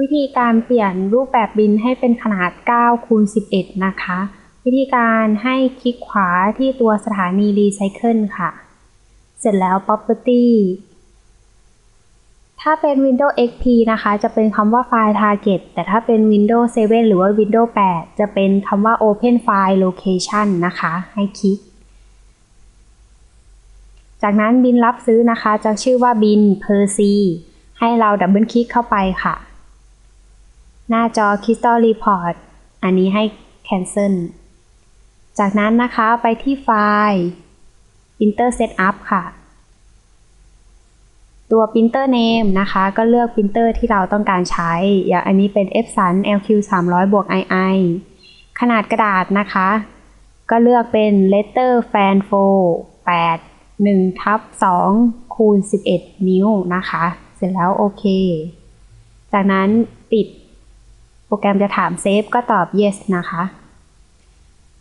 วิธีการเปลี่ยนรูปแบบบินให้เป็นขนาด 9 คูณ 11 นะคะ วิธีการให้คลิกขวาที่ตัวสถานีรีไซเคิลค่ะ เสร็จแล้ว property ถ้าเป็น Windows XP นะคะ จะเป็นคำว่า File Target แต่ถ้าเป็น Windows 7 หรือว่า Windows 8 จะเป็นคำว่า Open File Location นะคะ ให้คลิก จากนั้นบินรับซื้อนะคะ จะชื่อว่าบิน per c ให้เราดับเบิลคลิกเข้าไปค่ะ หน้าจอ Crystal Report อันนี้ให้ cancel จากนั้นนะคะไปที่ไฟล์ Printer Setup ค่ะ ตัว Printer Name นะคะ ก็เลือก Printer ที่เราต้องการใช้ อย่างอันนี้เป็น Epson LQ 300บวก II ขนาดกระดาษนะคะ ก็เลือกเป็น Letter Fan 4 8 1ทับ2คูณ11 นิ้วนะคะ เสร็จแล้วโอเค จากนั้นปิด รแกรมจะถามเซฟก็ตอบ yes นะคะ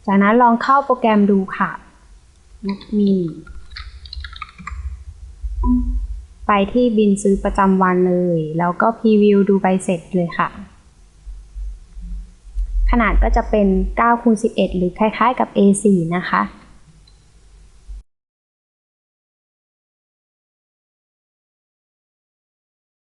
จากนั้นลองเข้าโปรแกรมดูค่ะมีไปที่บินซื้อประจำวันเลย แล้วก็พรีวิวดูใบเสร็จเลยค่ะ ขนาดก็จะเป็น9คูณ11 หรือคล้ายๆกับ A4 นะคะ